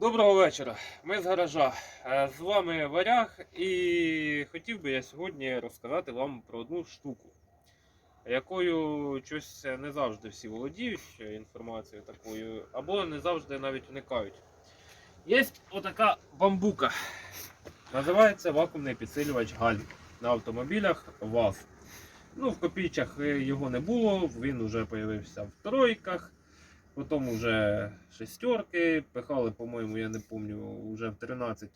Доброго вечора. Ми з гаража. Е, З вами Варяг і хотів би я сьогодні розказати вам про одну штуку, якою щось не завжди всі володіють е, інформацією такою, або не завжди навіть уникають. Є отака бамбука. Називається вакуумний підсилювач гальм на автомобілях ВАЗ. Ну, в копійчах е, його не було, він вже з'явився в тройках. Потім вже шестерки, пихали, по-моєму, я не пам'ятаю, вже в 13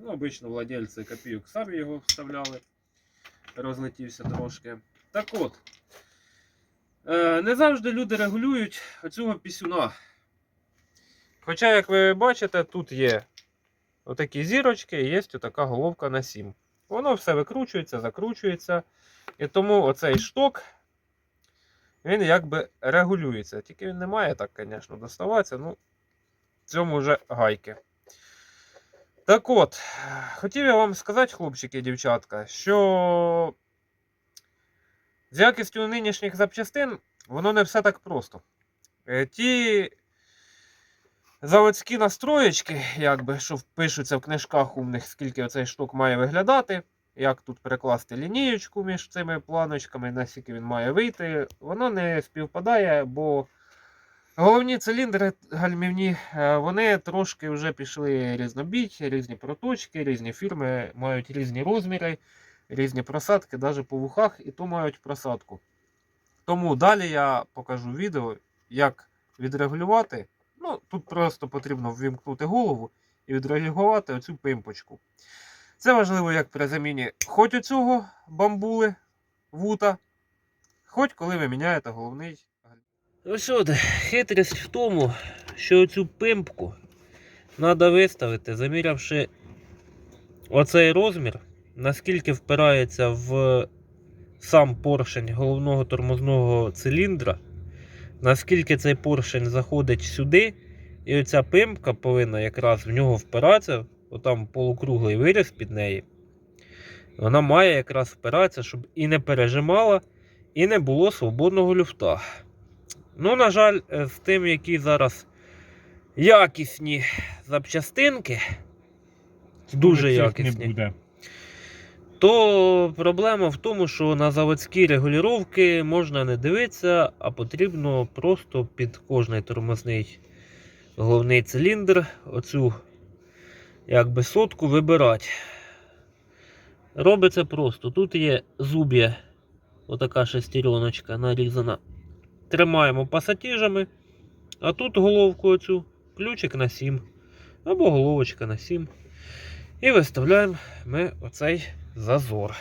Ну, обично владельці копійок самі його вставляли. Розлетівся трошки. Так от. Е, не завжди люди регулюють оцього пісюна. Хоча, як ви бачите, тут є отакі зірочки і є отака головка на 7. Воно все викручується, закручується. І тому оцей шток він якби регулюється. Тільки він не має так, звісно, доставатися. Ну, в цьому вже гайки. Так от, хотів я вам сказати, хлопчики і дівчатка, що з якістю нинішніх запчастин воно не все так просто. Е, Ті заводські настроєчки, якби, що пишуться в книжках умних, скільки оцей штук має виглядати, як тут перекласти лінієчку між цими планочками, наскільки він має вийти, воно не співпадає, бо головні циліндри гальмівні, е, вони трошки вже пішли різнобіть, різні проточки, різні фірми мають різні розміри, різні просадки, навіть по вухах, і то мають просадку. Тому далі я покажу відео, як відрегулювати. Ну, тут просто потрібно ввімкнути голову і відрегулювати оцю пимпочку. Це важливо як при заміні хоч у цього бамбули вута, хоч коли ви міняєте головний. Ось от, хитрість в тому, що цю пимпку треба виставити, замірявши оцей розмір, наскільки впирається в сам поршень головного тормозного циліндра, наскільки цей поршень заходить сюди, і оця пимпка повинна якраз в нього впиратися отам полукруглий виріз під неї, вона має якраз впиратися, щоб і не пережимала, і не було свободного люфта. Ну, на жаль, е, з тим, які зараз якісні запчастинки, дуже якісні, Не буде. то проблема в тому, що на заводські регулювання можна не дивитися, а потрібно просто під кожний тормозний головний циліндр оцю якби сотку вибирати. Робиться просто. Тут є зуб'я, отака шестереночка нарізана. Тримаємо пасатіжами, а тут головку оцю, ключик на 7 або головочка на 7. І виставляємо ми оцей зазор.